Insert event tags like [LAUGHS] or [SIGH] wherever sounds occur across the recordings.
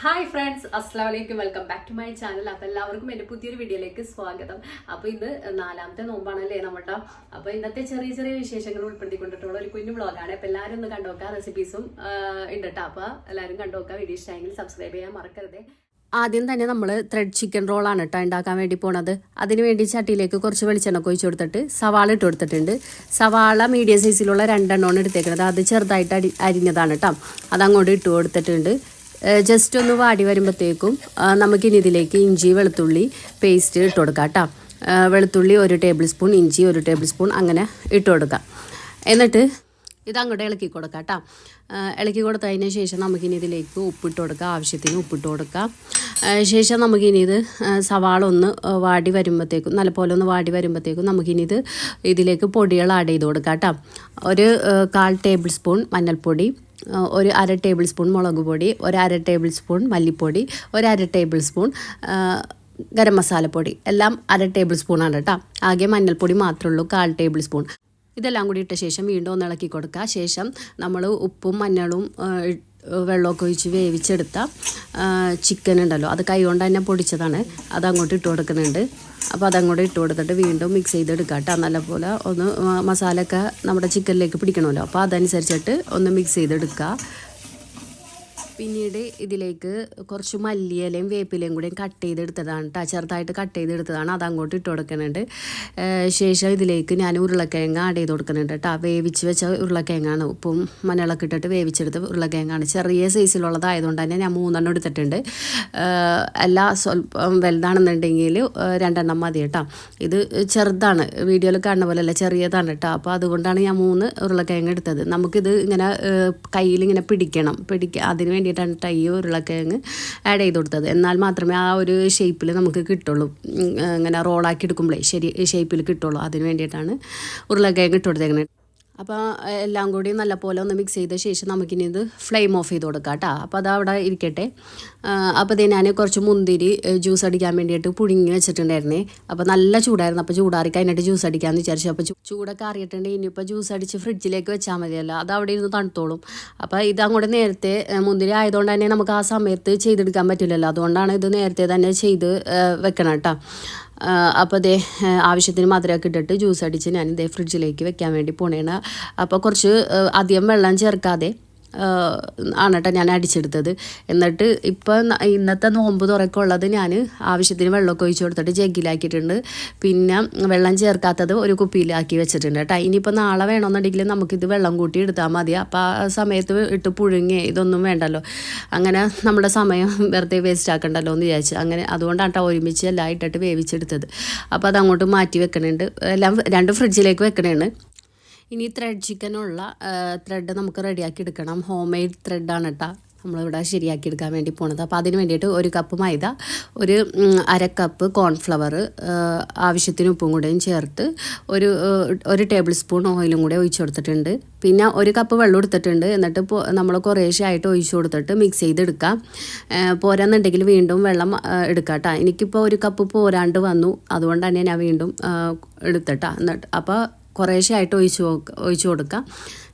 Hi friends അസ്സാം വലൈക്കും welcome back to my channel അപ്പോൾ എല്ലാവർക്കും എന്റെ പുതിയൊരു വീഡിയോയിലേക്ക് സ്വാഗതം. അപ്പോൾ ഇത് നാലാമത്തെ നോമ്പാണല്ലേ നമ്മുടെ അപ്പോൾ ഇന്നത്തെ ചെറിയ ചെറിയ വിശേഷങ്ങൾ ഉൾപ്പെടുത്തിക്കൊണ്ടിട്ടുള്ള ഒരു കുഞ്ഞു വ്ളോഗാണ്. അപ്പോൾ എല്ലാവരും ഒന്ന് കണ്ടുനോക്കുക റെസിപ്പീസും ഉണ്ട് കേട്ടോ അപ്പോൾ എല്ലാവരും കണ്ടുനോക്കുക വീഡിയോ ഇഷ്ടമായെങ്കിൽ സബ്സ്ക്രൈബ് ചെയ്യാൻ മറക്കരുത്. ആദ്യം തന്നെ നമ്മൾ ത്രെഡ് ചിക്കൻ റോളാണ് കേട്ടോ ഉണ്ടാക്കാൻ വേണ്ടി പോണത്. അതിന് വേണ്ടി ചട്ടിയിലേക്ക് കുറച്ച് വെളിച്ചെണ്ണ ഒഴിച്ച് കൊടുത്തിട്ട് സവാള ഇട്ട് കൊടുത്തിട്ടുണ്ട്. സവാള മീഡിയം സൈസിലുള്ള രണ്ടെണ്ണമാണ് എടുത്തേക്കുന്നത് അത് ചെറുതായിട്ട് അരി അരിഞ്ഞതാണ് കേട്ടോ അതങ്ങോട്ട് ഇട്ട് കൊടുത്തിട്ടുണ്ട്. ജസ്റ്റ് ഒന്ന് വാടി വരുമ്പോഴത്തേക്കും നമുക്കിനി ഇതിലേക്ക് ഇഞ്ചി വെളുത്തുള്ളി പേസ്റ്റ് ഇട്ട് കൊടുക്കാം കേട്ടോ വെളുത്തുള്ളി ഒരു ടേബിൾ സ്പൂൺ ഇഞ്ചി ഒരു ടേബിൾ സ്പൂൺ അങ്ങനെ ഇട്ട് കൊടുക്കാം. എന്നിട്ട് ഇത് അങ്ങോട്ട് ഇളക്കി കൊടുക്കാം കേട്ടോ. ഇളക്കി കൊടുത്തതിന് ശേഷം നമുക്കിനി ഇതിലേക്ക് ഉപ്പിട്ട് കൊടുക്കാം. ആവശ്യത്തിന് ഉപ്പിട്ട് കൊടുക്കാം. ശേഷം നമുക്കിനി ഇത് സവാള ഒന്ന് വാടി വരുമ്പോഴത്തേക്കും നല്ലപോലെ ഒന്ന് വാടി വരുമ്പോഴത്തേക്കും നമുക്കിനി ഇത് ഇതിലേക്ക് പൊടികൾ ആഡ് ചെയ്ത് കൊടുക്കാം കേട്ടോ. ഒരു കാൽ ടേബിൾ സ്പൂൺ മഞ്ഞൾപ്പൊടി ഒരു അര ടേബിൾ സ്പൂൺ മുളക് പൊടി ഒരു അര ടേബിൾ സ്പൂൺ മല്ലിപ്പൊടി ഒരു അര ടേബിൾ സ്പൂൺ ഗരം മസാലപ്പൊടി. എല്ലാം അര ടേബിൾ സ്പൂണാണ് കേട്ടോ. ആകെ മഞ്ഞൾപ്പൊടി മാത്രമേ ഉള്ളൂ കാൽ ടേബിൾ സ്പൂൺ ഇതെല്ലാം കൂടി ഇട്ട ശേഷം വീണ്ടും ഒന്ന് ഇളക്കി കൊടുക്കുക. ശേഷം നമ്മൾ ഉപ്പും മഞ്ഞളും വെള്ളമൊക്കെ ഒഴിച്ച് വേവിച്ചെടുത്ത ചിക്കൻ ഉണ്ടല്ലോ അത് കൈകൊണ്ട് തന്നെ പൊടിച്ചതാണ്. അത് അങ്ങോട്ട് ഇട്ട് കൊടുക്കുന്നുണ്ട്. അപ്പോൾ അതങ്ങോട്ട് ഇട്ട് കൊടുത്തിട്ട് വീണ്ടും മിക്സ് ചെയ്തെടുക്കുക കേട്ടോ. നല്ലപോലെ ഒന്ന് മസാലയൊക്കെ നമ്മുടെ ചിക്കനിലേക്ക് പിടിക്കണമല്ലോ. അപ്പോൾ അതനുസരിച്ചിട്ട് ഒന്ന് മിക്സ് ചെയ്തെടുക്കുക. പിന്നീട് ഇതിലേക്ക് കുറച്ച് മല്ലിയിലയും വേപ്പിലയും കൂടെയും കട്ട് ചെയ്തെടുത്തതാണ് കേട്ടോ ചെറുതായിട്ട് കട്ട് ചെയ്തെടുത്തതാണ്. അത് അങ്ങോട്ട് ഇട്ട് കൊടുക്കുന്നുണ്ട്. ശേഷം ഇതിലേക്ക് ഞാൻ ഉരുളക്കിഴങ്ങ് ആഡ് ചെയ്ത് കൊടുക്കുന്നുണ്ട് കേട്ടോ വേവിച്ച് വെച്ച ഉരുളക്കിഴങ്ങാണ്. ഉപ്പും മഞ്ഞളൊക്കെ ഇട്ടിട്ട് വേവിച്ചെടുത്ത ഉരുളക്കിഴങ്ങാണ്. ചെറിയ സൈസിലുള്ളതായതുകൊണ്ട് തന്നെ ഞാൻ മൂന്നെണ്ണം എടുത്തിട്ടുണ്ട്. എല്ലാ സ്വല്പം വലുതാണെന്നുണ്ടെങ്കിൽ രണ്ടെണ്ണം മതി കേട്ടോ ഇത് ചെറുതാണ്. വീഡിയോയിൽ കാണുന്ന പോലെ അല്ല ചെറിയതാണ് കേട്ടോ അപ്പോൾ അതുകൊണ്ടാണ് ഞാൻ മൂന്ന് ഉരുളക്കിഴങ്ങ് എടുത്തത്. നമുക്കിത് ഇങ്ങനെ കയ്യിൽ ഇങ്ങനെ പിടിക്കണം. പിടിക്കുക അതിന് വേണ്ടിയിട്ടാണ് ടൈ ഉരുളക്കിഴങ്ങ് ആഡ് ചെയ്ത് കൊടുത്തത്. എന്നാൽ മാത്രമേ ആ ഒരു ഷേപ്പിൽ നമുക്ക് കിട്ടുള്ളൂ. ഇങ്ങനെ റോളാക്കി എടുക്കുമ്പോഴേ ശരി ഷേപ്പിൽ കിട്ടുള്ളൂ. അതിന് വേണ്ടിയിട്ടാണ് ഉരുളക്കിഴങ്ങ് ഇട്ട് കൊടുത്തേക്കുന്നത് അപ്പോൾ എല്ലാം കൂടി നല്ലപോലെ ഒന്ന് മിക്സ് ചെയ്ത ശേഷം നമുക്കിനി ഇത് ഫ്ലെയിം ഓഫ് ചെയ്ത് കൊടുക്കാം കേട്ടോ അപ്പോൾ അത് അവിടെ ഇരിക്കട്ടെ. അപ്പോൾ ഇത് ഞാൻ കുറച്ച് മുന്തിരി ജ്യൂസ് അടിക്കാൻ വേണ്ടിയിട്ട് പുഴുങ്ങി വെച്ചിട്ടുണ്ടായിരുന്നേ. അപ്പോൾ നല്ല ചൂടായിരുന്നു. അപ്പോൾ ചൂടാറി കഴിഞ്ഞിട്ട് ജ്യൂസ് അടിക്കാമെന്ന് വിചാരിച്ചു. അപ്പോൾ ചൂടൊക്കെ അറിയിട്ടുണ്ട്. ഇനിയിപ്പോൾ ജ്യൂസ് അടിച്ച് ഫ്രിഡ്ജിലേക്ക് വെച്ചാൽ മതിയല്ലോ. അത് അവിടെ ഇരുന്ന് തണുത്തോളും. അപ്പോൾ ഇത് അങ്ങോട്ട് നേരത്തെ മുന്തിരി ആയതുകൊണ്ട് തന്നെ നമുക്ക് ആ സമയത്ത് ചെയ്തെടുക്കാൻ പറ്റില്ലല്ലോ അതുകൊണ്ടാണ് ഇത് നേരത്തെ തന്നെ ചെയ്ത് വെക്കണം കേട്ടോ അപ്പോൾ ദേ ആവശ്യത്തിന് മധുരമൊക്കെ ഇട്ടിട്ട് ജ്യൂസ് അടിച്ച് ഞാൻ ഇതേ ഫ്രിഡ്ജിലേക്ക് വെക്കാൻ വേണ്ടി പോണേണ്. അപ്പോൾ കുറച്ച് അധികം വെള്ളം ചേർക്കാതെ ആണ് കേട്ടോ ഞാൻ അടിച്ചെടുത്തത്. എന്നിട്ട് ഇപ്പോൾ ഇന്നത്തെ നോമ്പ് തുറക്കുള്ളത് ഞാൻ ആവശ്യത്തിന് വെള്ളമൊക്കെ ഒഴിച്ചു കൊടുത്തിട്ട് ജഗ്ഗിലാക്കിയിട്ടുണ്ട്. പിന്നെ വെള്ളം ചേർക്കാത്തത് ഒരു കുപ്പിയിലാക്കി വെച്ചിട്ടുണ്ട് കേട്ടോ. ഇനിയിപ്പോൾ നാളെ വേണമെന്നുണ്ടെങ്കിൽ നമുക്കിത് വെള്ളം കൂട്ടി എടുത്താൽ മതി. അപ്പോൾ ആ സമയത്ത് ഇട്ട് പുഴുങ്ങി ഇതൊന്നും വേണ്ടല്ലോ. അങ്ങനെ നമ്മുടെ സമയം വെറുതെ വേസ്റ്റ് ആക്കണ്ടല്ലോ എന്ന് വിചാരിച്ചു. അങ്ങനെ അതുകൊണ്ടാണ് കേട്ടോ ഒരുമിച്ച് എല്ലാം ഇട്ടിട്ട് വേവിച്ചെടുത്തത്. അപ്പോൾ അതങ്ങോട്ട് മാറ്റി വെക്കണുണ്ട്. എല്ലാം രണ്ട് ഫ്രിഡ്ജിലേക്ക് വെക്കണേണ്. ഇനി ത്രെഡ് ചിക്കനുള്ള ത്രെഡ് നമുക്ക് റെഡിയാക്കി എടുക്കണം. ഹോം മെയ്ഡ് ത്രെഡാണ് കേട്ടോ നമ്മളിവിടെ ശരിയാക്കി എടുക്കാൻ വേണ്ടി പോണത്. അപ്പോൾ അതിന് വേണ്ടിയിട്ട് ഒരു കപ്പ് മൈദ ഒരു അര കപ്പ് കോൺഫ്ലവർ ആവശ്യത്തിന് ഉപ്പും കൂടെയും ചേർത്ത് ഒരു ഒരു ടേബിൾ സ്പൂൺ ഓയിലും കൂടെ ഒഴിച്ചു കൊടുത്തിട്ടുണ്ട്. പിന്നെ ഒരു കപ്പ് വെള്ളം എടുത്തിട്ടുണ്ട്. എന്നിട്ട് നമ്മൾ കുറേശ്ശെ ആയിട്ട് ഒഴിച്ചു കൊടുത്തിട്ട് മിക്സ് ചെയ്തെടുക്കാം. പോരാന്നുണ്ടെങ്കിൽ വീണ്ടും വെള്ളം എടുക്കാം കേട്ടോ എനിക്കിപ്പോൾ ഒരു കപ്പ് പോരാണ്ട് വന്നു. അതുകൊണ്ട് തന്നെ ഞാൻ വീണ്ടും എടുത്തിട്ടാ എന്നിട്ട് അപ്പോൾ കുറേശ്ശെ ആയിട്ട് ഒഴിച്ച് ഒഴിച്ചു ഒഴിച്ച് കൊടുക്കാം.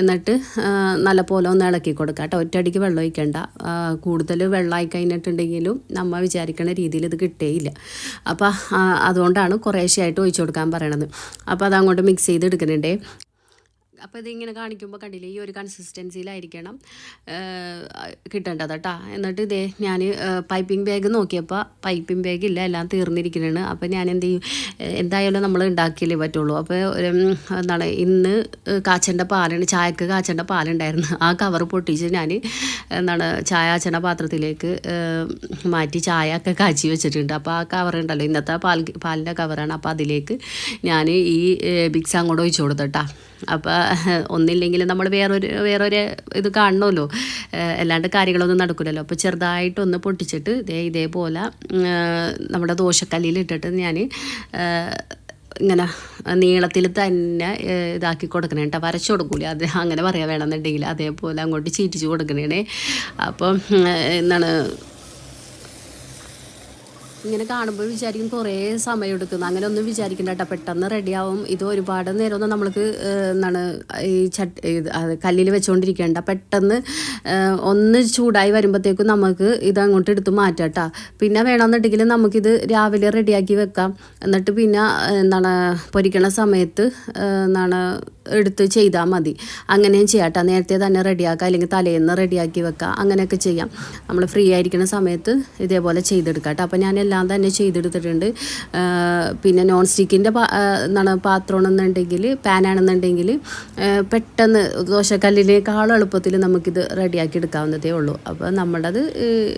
എന്നിട്ട് നല്ലപോലെ നല്ല പോലെ ഒന്ന് ഇളക്കി കൊടുക്കുക കേട്ടോ. ഒറ്റയടിക്ക് വെള്ളം ഒഴിക്കണ്ട. കൂടുതൽ വെള്ളമായി കഴിഞ്ഞിട്ടുണ്ടെങ്കിലും നമ്മൾ വിചാരിക്കുന്ന രീതിയിൽ ഇത് കിട്ടേയില്ല. അപ്പോൾ അതുകൊണ്ടാണ് കുറേശ്ശെ ആയിട്ട് ഒഴിച്ചു കൊടുക്കാൻ പറയണത്. അപ്പോൾ അതങ്ങോട്ട് മിക്സ് ചെയ്ത് എടുക്കുന്നുണ്ടേ. അപ്പോൾ ഇതിങ്ങനെ കാണിക്കുമ്പോൾ കണ്ടില്ലേ ഈ ഒരു കൺസിസ്റ്റൻസിയിലായിരിക്കണം കിട്ടേണ്ടത് കേട്ടോ. എന്നിട്ട് ഇതേ ഞാൻ പൈപ്പിംഗ് ബാഗ് നോക്കിയപ്പോൾ പൈപ്പിംഗ് ബാഗ് ഇല്ല എല്ലാം തീർന്നിരിക്കുന്നതാണ് അപ്പോൾ ഞാൻ എന്ത് ചെയ്യും എന്തായാലും നമ്മൾ ഉണ്ടാക്കിയല്ലേ പറ്റുള്ളൂ. അപ്പോൾ എന്താണ് ഇന്ന് കാച്ചേണ്ട പാലാണ് ചായക്ക് കാച്ചേണ്ട പാലുണ്ടായിരുന്നു. ആ കവർ പൊട്ടിച്ച് ഞാൻ എന്താണ് ചായ അച്ഛന്റെ പാത്രത്തിലേക്ക് മാറ്റി ചായ ഒക്കെ കാച്ചി വെച്ചിട്ടുണ്ട്. അപ്പോൾ ആ കവർ ഉണ്ടല്ലോ ഇന്നത്തെ പാൽ പാലിന്റെ കവറാണ് അപ്പോൾ അതിലേക്ക് ഞാൻ ഈ ബിക്സ് അങ്ങോട്ട് ഒഴിച്ചു കൊടുത്തട്ടാ അപ്പോൾ ഒന്നില്ലെങ്കിൽ നമ്മൾ വേറൊരു വേറൊരു ഇത് കാണണമല്ലോ. അല്ലാണ്ട് കാര്യങ്ങളൊന്നും നടക്കില്ലല്ലോ അപ്പോൾ ചെറുതായിട്ടൊന്ന് പൊട്ടിച്ചിട്ട് ഇതേ ഇതേപോലെ നമ്മുടെ ദോശക്കല്ലിൽ ഇട്ടിട്ട് ഞാൻ ഇങ്ങനെ നീളത്തിൽ തന്നെ ഇതാക്കി കൊടുക്കണേ കേട്ടോ. വരച്ചു കൊടുക്കൂലേ. അത് അങ്ങനെ പറയാൻ വേണമെന്നുണ്ടെങ്കിൽ അതേപോലെ അങ്ങോട്ട് ചീറ്റിച്ച് കൊടുക്കണേ അപ്പം എന്താണ് ഇങ്ങനെ കാണുമ്പോൾ വിചാരിക്കും കുറേ സമയം എടുക്കുന്നു. അങ്ങനെ ഒന്നും വിചാരിക്കണ്ട കേട്ടോ പെട്ടെന്ന് റെഡിയാവും ഇത് ഒരുപാട് നേരമൊന്നും നമ്മൾക്ക് എന്താണ് ഈ ചട്ട് കല്ലിൽ വെച്ചുകൊണ്ടിരിക്കേണ്ട പെട്ടെന്ന് ഒന്ന് ചൂടായി വരുമ്പോഴത്തേക്കും നമുക്ക് ഇത് അങ്ങോട്ട് എടുത്ത് മാറ്റാം കേട്ടോ പിന്നെ വേണമെന്നുണ്ടെങ്കിൽ നമുക്കിത് രാവിലെ റെഡിയാക്കി വെക്കാം. എന്നിട്ട് പിന്നെ എന്താണ് പൊരിക്കണ സമയത്ത് എന്താണ് എടുത്ത് ചെയ്താൽ മതി. അങ്ങനെയും ചെയ്യാം കേട്ടോ നേരത്തെ തന്നെ റെഡിയാക്കാം. അല്ലെങ്കിൽ തലേന്ന് റെഡിയാക്കി വെക്കാം. അങ്ങനെയൊക്കെ ചെയ്യാം. നമ്മൾ ഫ്രീ ആയിരിക്കുന്ന സമയത്ത് ഇതേപോലെ ചെയ്തെടുക്കാം കേട്ടോ അപ്പോൾ ഞാൻ എല്ലാം തന്നെ ചെയ്തെടുത്തിട്ടുണ്ട്. പിന്നെ നോൺ സ്റ്റിക്കിന്റെ എന്താണ് പാത്രമാണെന്നുണ്ടെങ്കിൽ പാനാണെന്നുണ്ടെങ്കിൽ പെട്ടെന്ന് ദോശക്കല്ലിനേക്കാൾ എളുപ്പത്തിൽ നമുക്കിത് റെഡിയാക്കി എടുക്കാവുന്നതേ ഉള്ളൂ. അപ്പോൾ നമ്മളത്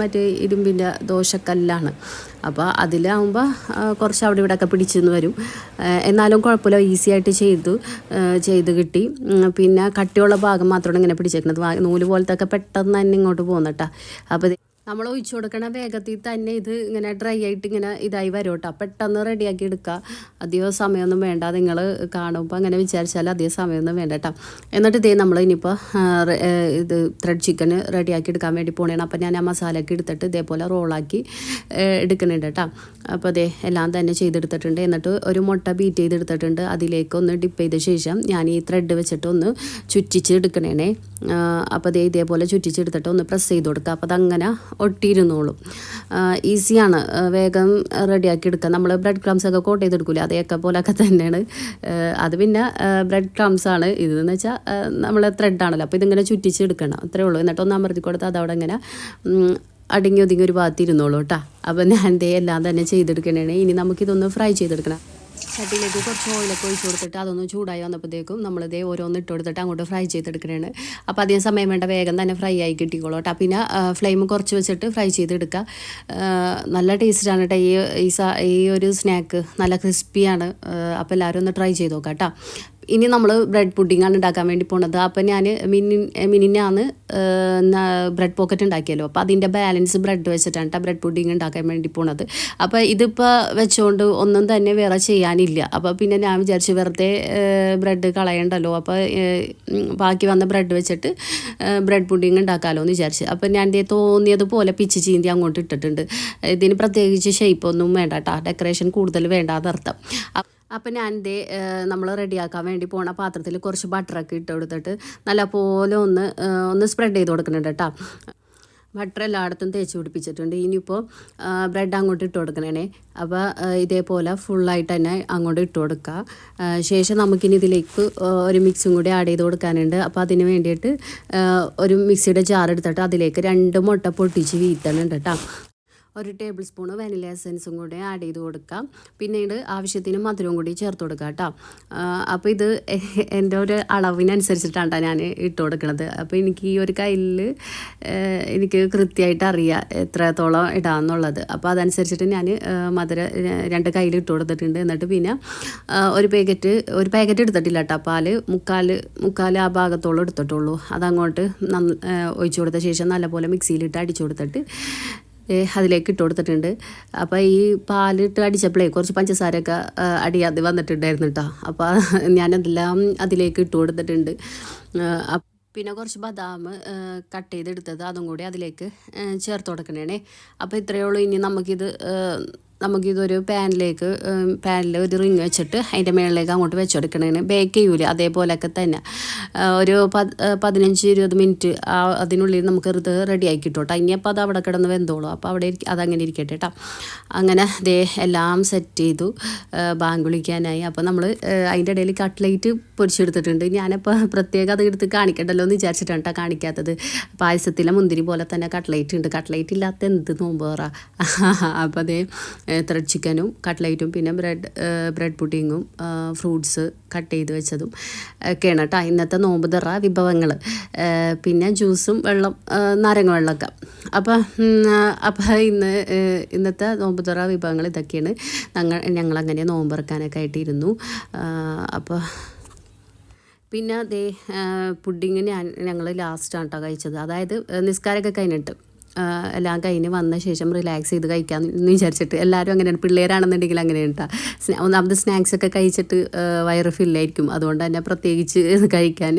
മറ്റേ ഇരുമ്പിന്റെ ദോശക്കല്ലാണ്. അപ്പോൾ അതിലാവുമ്പോൾ കുറച്ച് അവിടെ ഇവിടെ ഒക്കെ പിടിച്ചെന്ന് വരും. എന്നാലും കുഴപ്പമില്ല. ഈസി ആയിട്ട് ചെയ്തു ചെയ്ത് കിട്ടി. പിന്നെ കട്ടിയുള്ള ഭാഗം മാത്രമാണ് ഇങ്ങനെ പിടിച്ചേക്കുന്നത് നൂൽ പോലത്തെ ഒക്കെ പെട്ടെന്ന് തന്നെ ഇങ്ങോട്ട് പോകുന്നട്ടാ. അപ്പോൾ നമ്മൾ ഒഴിച്ചു കൊടുക്കണ വേഗത്തിൽ തന്നെ ഇത് ഇങ്ങനെ ഡ്രൈ ആയിട്ട് ഇങ്ങനെ ഇതായി വരും കേട്ടോ പെട്ടെന്ന് റെഡിയാക്കി എടുക്കുക അധികം സമയമൊന്നും വേണ്ട. നിങ്ങൾ കാണുമ്പോൾ അങ്ങനെ വിചാരിച്ചാൽ അധികം സമയമൊന്നും വേണ്ട കേട്ടോ എന്നിട്ട് ഇതേ നമ്മൾ ഇനിയിപ്പോൾ ഇത് ത്രെഡ് ചിക്കൻ റെഡിയാക്കി എടുക്കാൻ വേണ്ടി പോണേണ്. അപ്പോൾ ഞാൻ ആ മസാലയൊക്കെ എടുത്തിട്ട് ഇതേപോലെ റോളാക്കി എടുക്കുന്നുണ്ട് കേട്ടോ അപ്പോൾ അതെ എല്ലാം തന്നെ ചെയ്തെടുത്തിട്ടുണ്ട്. എന്നിട്ട് ഒരു മുട്ട ബീറ്റ് ചെയ്തെടുത്തിട്ടുണ്ട്. അതിലേക്ക് ഒന്ന് ഡിപ്പ് ചെയ്ത ശേഷം ഞാൻ ഈ ത്രെഡ് വെച്ചിട്ട് ഒന്ന് ചുറ്റിച്ച് എടുക്കണേണേ. അപ്പോൾ അതേ ഇതേപോലെ ചുറ്റിച്ചെടുത്തിട്ട് ഒന്ന് പ്രസ് ചെയ്ത് കൊടുക്കുക അപ്പോൾ അതങ്ങനെ ഒട്ടിയിരുന്നോളും. ഈസിയാണ് വേഗം റെഡിയാക്കി എടുക്കുക നമ്മൾ ബ്രെഡ് ക്രംസ് ഒക്കെ കോട്ട് ചെയ്തെടുക്കില്ല അതേക്കെ പോലൊക്കെ തന്നെയാണ്. അത് പിന്നെ ബ്രെഡ് ക്രംസ് ആണ്. ഇതെന്ന് വെച്ചാൽ നമ്മൾ ത്രെഡാണല്ലോ അപ്പോൾ ഇതിങ്ങനെ ചുറ്റിച്ചെടുക്കണം. അത്രേ ഉള്ളൂ. എന്നിട്ട് ഒന്ന് അമർത്തി കൊടുത്ത് അതവിടെ ഇങ്ങനെ അടുങ്ങി ഒതുങ്ങി ഒരു ഭാഗത്ത് ഇരുന്നോളൂ കേട്ടോ. അപ്പോൾ ഞാൻ ദേ എല്ലാം തന്നെ ചെയ്തെടുക്കണേ ഇനി നമുക്കിതൊന്ന് ഫ്രൈ ചെയ്തെടുക്കണം. ചട്ടിയിലേക്ക് കുറച്ച് ഓയിലൊക്കെ ഒഴിച്ച് കൊടുത്തിട്ട് അതൊന്ന് ചൂടായി വന്നപ്പോഴത്തേക്കും നമ്മളിതേ ഓരോന്ന് ഇട്ട് കൊടുത്തിട്ട് അങ്ങോട്ട് ഫ്രൈ ചെയ്തെടുക്കണേണ്. അപ്പോൾ അധികം സമയം വേണ്ട വേഗം തന്നെ ഫ്രൈ ആയി കിട്ടിക്കോളൂ കേട്ടോ. പിന്നെ ഫ്ലെയിം കുറച്ച് വെച്ചിട്ട് ഫ്രൈ ചെയ്തെടുക്കുക നല്ല ടേസ്റ്റാണ് കേട്ടോ. ഈ ഈ ഒരു സ്നാക്ക് നല്ല ക്രിസ്പിയാണ്. അപ്പോൾ എല്ലാവരും ഒന്ന് ട്രൈ ചെയ്ത് നോക്കാം കേട്ടോ. ഇനി നമ്മൾ ബ്രെഡ് പുഡിങ്ങാണ് ഉണ്ടാക്കാൻ വേണ്ടി പോണത്. അപ്പോൾ ഞാൻ മിനി മിനിനാണ് ബ്രെഡ് പോക്കറ്റ് ഉണ്ടാക്കിയല്ലോ അപ്പോൾ അതിന്റെ ബാലൻസ് ബ്രെഡ് വെച്ചിട്ടാണ് കേട്ടോ ബ്രെഡ് പുഡിങ് ഉണ്ടാക്കാൻ വേണ്ടി പോണത്. അപ്പോൾ ഇതിപ്പോൾ വെച്ചുകൊണ്ട് ഒന്നും തന്നെ വേറെ ചെയ്യാനില്ല. അപ്പോൾ പിന്നെ ഞാൻ വിചാരിച്ചു വെറുതെ ബ്രെഡ് കളയണ്ടല്ലോ. അപ്പോൾ ബാക്കി വന്ന ബ്രെഡ് വെച്ചിട്ട് ബ്രെഡ് പുഡിങ് ഉണ്ടാക്കാമല്ലോ എന്ന് വിചാരിച്ചു. അപ്പോൾ ഞാൻ തോന്നിയതുപോലെ പിച്ച് ചീന്തി അങ്ങോട്ട് ഇട്ടിട്ടുണ്ട്. ഇതിന് പ്രത്യേകിച്ച് ഷേപ്പൊന്നും വേണ്ട കേട്ടോ ഡെക്കറേഷൻ കൂടുതൽ വേണ്ടാന്നർത്ഥം. അപ്പം ഞാൻ ദേ നമ്മൾ റെഡിയാക്കാൻ വേണ്ടി പോണ പാത്രത്തിൽ കുറച്ച് ബട്ടറൊക്കെ ഇട്ട് കൊടുത്തിട്ട് നല്ലപോലെ ഒന്ന് ഒന്ന് സ്പ്രെഡ് ചെയ്ത് കൊടുക്കുന്നുണ്ട് കേട്ടോ. ബട്ടർ എല്ലായിടത്തും തേച്ച് പിടിപ്പിച്ചിട്ടുണ്ട്. ഇനിയിപ്പോൾ ബ്രെഡ് അങ്ങോട്ട് ഇട്ട് കൊടുക്കണേ അപ്പോൾ ഇതേപോലെ ഫുള്ളായിട്ട് തന്നെ അങ്ങോട്ട് ഇട്ട് കൊടുക്കുക ശേഷം നമുക്കിനി ഇതിലേക്ക് ഒരു മിക്സും കൂടി ആഡ് ചെയ്ത് കൊടുക്കാനുണ്ട്. അപ്പോൾ അതിന് വേണ്ടിയിട്ട് ഒരു മിക്സിയുടെ ജാർ എടുത്തിട്ട് അതിലേക്ക് രണ്ട് മുട്ട പൊട്ടിച്ച് വീത്തണുണ്ട് കേട്ടോ. ഒരു ടേബിൾ സ്പൂൺ വാനില എസൻസും കൂടി ആഡ് ചെയ്ത് കൊടുക്കാം. പിന്നീട് ആവശ്യത്തിന് മധുരവും കൂടി ചേർത്ത് കൊടുക്കാം കേട്ടോ. അപ്പോൾ ഇത് [LAUGHS] എന്റെ ഒരു അളവിനനുസരിച്ചിട്ടാണ് ഞാൻ ഇട്ട് കൊടുക്കുന്നത് അപ്പോൾ എനിക്ക് ഈ ഒരു കയ്യിൽ എനിക്ക് കൃത്യമായിട്ട് അറിയാം എത്രത്തോളം ഇടാമെന്നുള്ളത് അപ്പോൾ അതനുസരിച്ചിട്ട് ഞാൻ മധുര രണ്ട് കയ്യിൽ ഇട്ട് കൊടുത്തിട്ടുണ്ട്. എന്നിട്ട് പിന്നെ ഒരു പാക്കറ്റ് ഒരു പാക്കറ്റ് എടുത്തിട്ടില്ല കേട്ടോ. പാൽ മുക്കാൽ മുക്കാൽ ആ ഭാഗത്തോളം എടുത്തിട്ടുള്ളൂ. അതങ്ങോട്ട് നന്ന ഒഴിച്ചു കൊടുത്ത ശേഷം നല്ലപോലെ മിക്സിയിലിട്ട് അടിച്ചു കൊടുത്തിട്ട് അതിലേക്ക് ഇട്ട് കൊടുത്തിട്ടുണ്ട്. അപ്പോൾ ഈ പാലിട്ട് അടിച്ചപ്പോഴേ കുറച്ച് പഞ്ചസാരയൊക്കെ അടിയാതെ വന്നിട്ടുണ്ടായിരുന്നു കേട്ടോ അപ്പോൾ ഞാനതെല്ലാം അതിലേക്ക് ഇട്ട് കൊടുത്തിട്ടുണ്ട്. പിന്നെ കുറച്ച് ബദാം കട്ട് ചെയ്തെടുത്തത് അതും കൂടി അതിലേക്ക് ചേർത്ത് കൊടുക്കണേ അപ്പോൾ ഇത്രയേ ഉള്ളൂ. ഇനി നമുക്കിത് നമുക്കിതൊരു പാനിലേക്ക് പാനിൽ ഒരു റിങ് വെച്ചിട്ട് അതിന്റെ മേളിലേക്ക് അങ്ങോട്ട് വെച്ചെടുക്കണേന്. ബേക്ക് ചെയ്യൂല അതേപോലെയൊക്കെ തന്നെ. ഒരു പതിനഞ്ച് ഇരുപത് മിനിറ്റ് ആ അതിനുള്ളിൽ നമുക്ക് ഇത് ആക്കി കിട്ടും ഇനിയപ്പോൾ അത് അവിടെ കിടന്ന് വെന്തോളൂ. അപ്പോൾ അവിടെ അതങ്ങനെ ഇരിക്കട്ടെ കേട്ടോ അങ്ങനെ ദേ എല്ലാം സെറ്റ് ചെയ്തു. ബാങ്ക് വിളിക്കാനായി. അപ്പോൾ നമ്മൾ അതിന്റെ ഇടയിൽ കട്ട്ലേറ്റ് പൊരിച്ചെടുത്തിട്ടുണ്ട്. ഞാനപ്പോൾ പ്രത്യേകം അത് എടുത്ത് കാണിക്കണ്ടല്ലോ എന്ന് വിചാരിച്ചിട്ടാണ് കേട്ടോ കാണിക്കാത്തത്. പായസത്തിലെ മുന്തിരി പോലെ തന്നെ കട്ട്ലേറ്റ് ഉണ്ട്. കട്ട്ലേറ്റ് ഇല്ലാത്ത എന്ത് നോമ്പ് പറ [LAUGHS] അപ്പോൾ അതേ ത്രെഡ് ചിക്കനും കട്ട്ലൈറ്റും പിന്നെ ബ്രെഡ് ബ്രെഡ് പുഡിങ്ങും ഫ്രൂട്ട്സ് കട്ട് ചെയ്ത് വെച്ചതും ഒക്കെയാണ് കേട്ടോ. ഇന്നത്തെ നോമ്പ് തറ വിഭവങ്ങൾ പിന്നെ ജ്യൂസും വെള്ളം നാരങ്ങ വെള്ളമൊക്കെ. അപ്പോൾ അപ്പോൾ ഇന്ന് ഇന്നത്തെ നോമ്പ് തുറ വിഭവങ്ങൾ ഇതൊക്കെയാണ്. ഞങ്ങൾ ഞങ്ങളങ്ങനെ നോമ്പ് ഇറക്കാനൊക്കെ ആയിട്ടിരുന്നു. അപ്പോൾ പിന്നെ അതേ പുഡിങ് ഞാൻ ഞങ്ങൾ ലാസ്റ്റാണ് കേട്ടോ കഴിച്ചത്. അതായത് നിസ്കാരമൊക്കെ കഴിഞ്ഞിട്ട്. എല്ലാം കഴിഞ്ഞ് വന്ന ശേഷം റിലാക്സ് ചെയ്ത് കഴിക്കാമെന്ന് വിചാരിച്ചിട്ട് എല്ലാവരും അങ്ങനെയാണ്. പിള്ളേരാണെന്നുണ്ടെങ്കിൽ അങ്ങനെയാണ് കേട്ടോ ഒന്നാമത് സ്നാക്സ് ഒക്കെ കഴിച്ചിട്ട് വയറ് ഫില്ലായിരിക്കും അതുകൊണ്ട് തന്നെ പ്രത്യേകിച്ച് കഴിക്കാൻ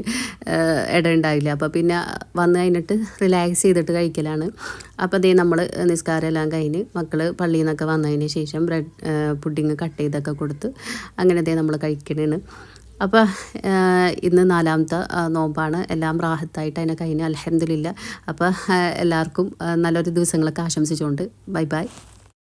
ഇട ഉണ്ടാവില്ല അപ്പോൾ പിന്നെ വന്ന് കഴിഞ്ഞിട്ട് റിലാക്സ് ചെയ്തിട്ട് കഴിക്കലാണ്. അപ്പോൾ അതേ നമ്മൾ നിസ്കാരം എല്ലാം കഴിഞ്ഞ് മക്കൾ പള്ളിയിൽ നിന്നൊക്കെ വന്നതിന് ശേഷം ബ്രെഡ് പുഡിങ് കട്ട് ചെയ്തൊക്കെ കൊടുത്ത് അങ്ങനെ ദേ നമ്മൾ കഴിക്കണേണ്. അപ്പോൾ ഇന്ന് നാലാമത്തെ നോമ്പാണ്. എല്ലാം റാഹത്തായിട്ട് അതിനെ കഴിഞ്ഞ് അലഹമില്ല അപ്പോൾ എല്ലാവർക്കും നല്ലൊരു ദിവസങ്ങളൊക്കെ ആശംസിച്ചുകൊണ്ട് ബൈ ബൈ.